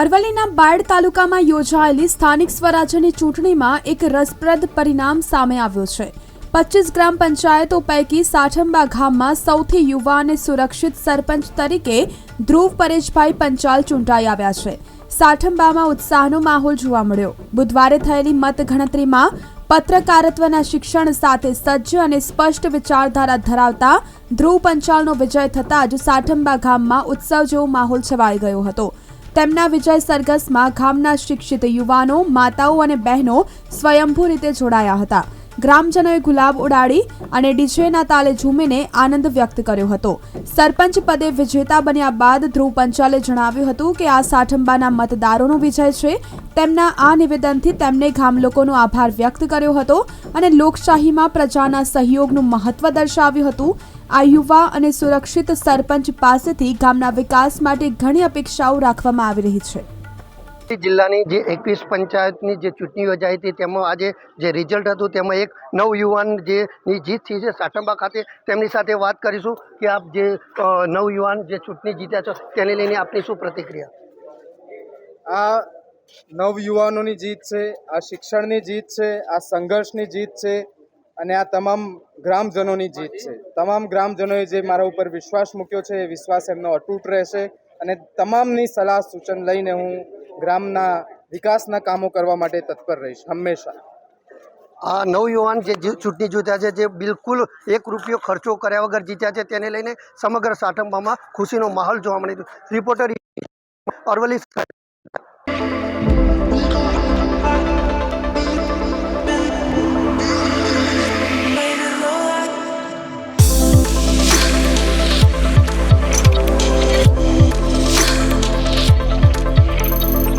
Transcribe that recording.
અરવલ્લીના બાયડ તાલુકામાં યોજાયેલી સ્થાનિક સ્વરાજ્યની ચૂંટણીમાં એક રસપ્રદ પરિણામ સામે આવ્યું છે. પચીસ ગ્રામ પંચાયતો પૈકી સાઠંબા ગામમાં સૌથી યુવા અને સુરક્ષિત સરપંચ તરીકે ધ્રુવ પરેશભાઈ પંચાલ ચૂંટાઈ આવ્યા છે. સાઠંબામાં ઉત્સાહનો માહોલ જોવા મળ્યો. બુધવારે થયેલી મતગણતરીમાં પત્રકારત્વના શિક્ષણ સાથે સજ્જ અને સ્પષ્ટ વિચારધારા ધરાવતા ધ્રુવ પંચાલનો વિજય થતાં જ સાઠંબા ગામમાં ઉત્સવ જેવો માહોલ છવાઈ ગયો હતો. તેમના વિજય સરઘસમાં ગામના શિક્ષિત યુવાનો માતાઓ અને બહેનો સ્વયંભૂ રીતે જોડાયા હતા. ગ્રામજનોએ ગુલાબ ઉડાડી અને ડીજેના તાલે ઝૂમીને આનંદ વ્યક્ત કર્યો હતો. સરપંચ પદે વિજેતા બન્યા બાદ ધ્રુવ પંચાલે જણાવ્યું હતું કે આ સાઠંબાના મતદારોનો વિજય છે. તેમના આ નિવેદનથી તેમને ગામ લોકોનો આભાર વ્યક્ત કર્યો હતો અને લોકશાહીમાં પ્રજાના સહયોગનું મહત્વ દર્શાવ્યું હતું. આ યુવા અને સુરક્ષિત સરપંચ પાસેથી ગામના વિકાસ માટે ઘણી અપેક્ષાઓ રાખવામાં આવી રહી છે. જિલ્લાની જે એકવીસ પંચાયતની જે ચૂંટણી યોજાઈ હતી તેમાં આજે જે રિઝલ્ટ હતું, તેમાં એક નવયુવાન જે ની જીત થઈ છે સાટંબા ખાતે તેમની સાથે વાત કરીશું કે આપ જે નવયુવાન જે ચૂંટણી જીત્યા છો, તેને લઈને આપની શું પ્રતિક્રિયા? આ નવયુવાનોની જીત છે, આ શિક્ષણની જીત છે, આ સંઘર્ષની જીત છે અને આ તમામ ગ્રામજનોની જીત છે. તમામ ગ્રામજનોએ જે મારા ઉપર વિશ્વાસ મૂક્યો છે, એ વિશ્વાસ એમનો અતૂટ રહેશે અને તમામની સલાહ સૂચન લઈને હું ગ્રામના વિકાસના કામો કરવા માટે તત્પર રહીશ, હંમેશા. આ નવયુવાન જે ચૂંટણી જીત્યા છે, જે બિલકુલ એક રૂપિયો ખર્ચો કર્યા વગર જીત્યા છે, તેને લઈને સમગ્ર સાટંબામાં ખુશીનો માહોલ જોવા મળે રિપોર્ટર અરવલ્લી